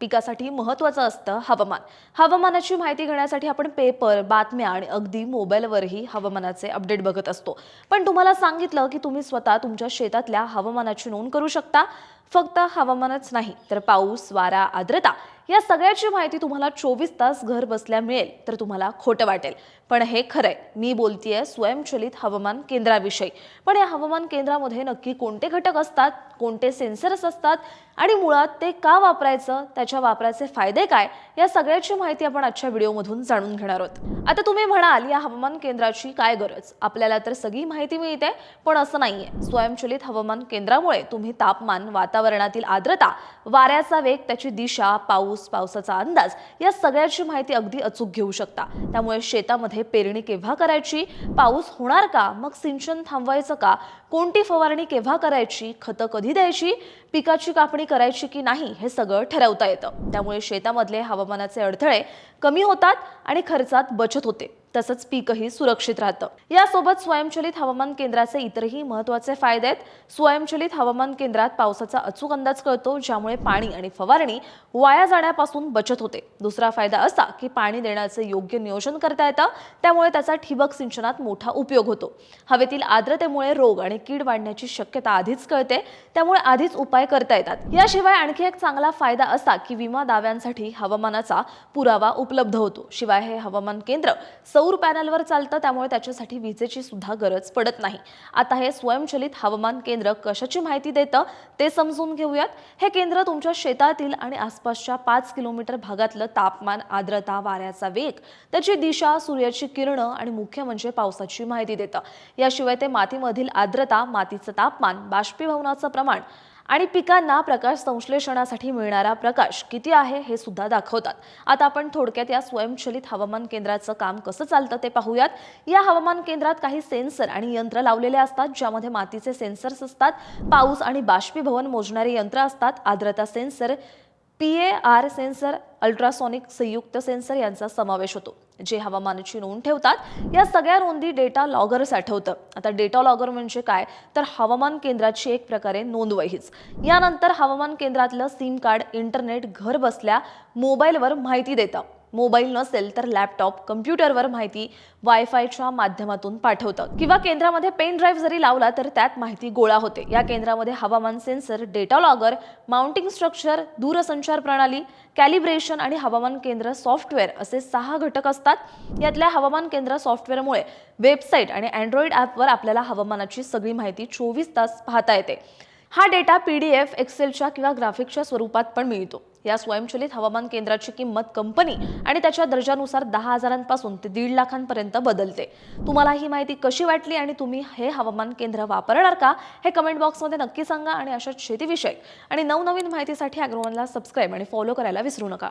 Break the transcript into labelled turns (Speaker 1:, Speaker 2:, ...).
Speaker 1: पिकासाठी महत्त्वाचं असतं हवामान. हवामानाची माहिती घेण्यासाठी आपण पेपर बातम्या आणि अगदी मोबाईलवरही हवामानाचे अपडेट बघत असतो. पण तुम्हाला सांगितलं की तुम्ही स्वतः तुमच्या शेतातल्या हवामानाची नोंद करू शकता. फक्त हवामानच नाही तर पाऊस वारा आर्द्रता या सगळ्याची माहिती तुम्हाला चोवीस तास घर बसल्या मिळेल तर तुम्हाला खोटं वाटेल. पण हे खरंय मी बोलतेय स्वयंचलित हवामान केंद्राविषयी. पण या हवामान केंद्रामध्ये नक्की कोणते घटक असतात कोणते सेन्सर्स असतात आणि मुळात ते का वापरायचं त्याच्या वापराचे फायदे काय या सगळ्याची माहिती आपण आजच्या व्हिडिओमधून जाणून घेणार आहोत. आता तुम्ही म्हणाल या हवामान केंद्राची काय गरज? आपल्याला तर सगळी माहिती मिळते पण असं नाहीये. स्वयंचलित हवामान केंद्रामुळे तुम्ही तापमान वातावरणातील आर्द्रता वाऱ्याचा वेग त्याची दिशा पाऊस पावसाचा अंदाज या सगळ्याची माहिती अगदी अचूक घेऊ शकता. त्यामुळे शेतामध्ये पेरणी केव्हा करायची? पाऊस होणार का? मग सिंचन थांबवायचं का? कोणती फवारणी केव्हा करायची? खतं कधी द्यायची? पिकाची कापणी करायची की नाही? हे सगळं ठरवता येतं. त्यामुळे शेतामधले हवामानाचे अडथळे कमी होतात आणि खर्चात बचत होते. तसंच पीकही सुरक्षित राहतं. यासोबत स्वयंचलित हवामान केंद्राचे इतरही महत्त्वाचे फायदे आहेत. स्वयंचलित हवामान केंद्रात पावसाचा अचूक अंदाज कळतो ज्यामुळे पाणी आणि फवारणी वाया जाण्यापासून बचत होते. दुसरा फायदा असा की पाणी देण्याचे योग्य नियोजन करता येतं त्यामुळे त्याचा ठिबक सिंचनात मोठा उपयोग होतो. हवेतील आर्द्रतेमुळे रोग आणि कीड वाढण्याची शक्यता आधीच कळते त्यामुळे आधीच उपाय करता येतात. याशिवाय आणखी एक चांगला फायदा असा की विमा दाव्यांसाठी हवामानाचा पुरावा उपलब्ध होतो. शिवाय हे हवामान केंद्र सौर पॅनलवर चालतं त्यामुळे त्याच्यासाठी विजेची सुद्धा गरज पडत नाही. आता हे स्वयंचलित हवामान केंद्र कशाची माहिती देतं ते समजून घेऊयात. हे केंद्र तुमच्या शेतातील आणि आसपासच्या पाच किलोमीटर भागातलं तापमान आर्द्रता वाऱ्याचा वेग त्याची दिशा सूर्याची किरणं आणि मुख्य म्हणजे पावसाची माहिती देतं. याशिवाय ते मातीमधील आर्द्रता मातीचं तापमान बाष्पीभवनाचं प्रमाण आणि पिकांना प्रकाश संश्लेषणासाठी मिळणारा प्रकाश किती आहे हे सुद्धा दाखवतात. आता आपण थोडक्यात या स्वयंचलित हवामान केंद्राचं काम कसं चालतं ते पाहूयात. या हवामान केंद्रात काही सेन्सर आणि यंत्र लावलेले असतात ज्यामध्ये मातीचे सेन्सर्स असतात पाऊस आणि बाष्पीभवन मोजणारे यंत्र असतात. आर्द्रता sensor P A R sensor ultrasonic संयुक्त सेन्सर यांचा समावेश होतो जे हवामानाची नोंद ठेवतात. या सगळ्या नोंदी डेटा लॉगर साठवतं आता डेटा लॉगर म्हणजे काय? तर हवामान केंद्राची एक प्रकारे नोंदवहीच यानंतर हवामान केंद्रातलं सिम कार्ड इंटरनेट घर बसल्या मोबाईलवर माहिती देतं. मोबाईल नसेल तर लॅपटॉप कम्प्युटरवर माहिती वायफायच्या माध्यमातून पाठवतं. किंवा केंद्रामध्ये पेन ड्राईव्ह जरी लावला तर त्यात माहिती गोळा होते. या केंद्रामध्ये हवामान sensor data logger mounting structure दूरसंचार प्रणाली कॅलिब्रेशन आणि हवामान केंद्र सॉफ्टवेअर असे सहा घटक असतात. यातल्या हवामान केंद्र सॉफ्टवेअरमुळे वेबसाईट आणि अँड्रॉइड ॲपवर आपल्याला हवामानाची सगळी माहिती चोवीस तास पाहता येते. हा डेटा पी डी एफ एक्सेलच्या किंवा ग्राफिक्सच्या स्वरूपात पण मिळतो. या स्वयंचलित हवामान केंद्राची किंमत कंपनी आणि त्याच्या दर्जानुसार दहा हजारांपासून ते दीड लाखांपर्यंत बदलते. तुम्हाला ही माहिती कशी वाटली आणि तुम्ही हे हवामान केंद्र वापरणार का हे कमेंट बॉक्समध्ये नक्की सांगा आणि अशाच शेतीविषयक आणि नवनवीन माहितीसाठी अग्रवानला सबस्क्राईब आणि फॉलो करायला विसरू नका.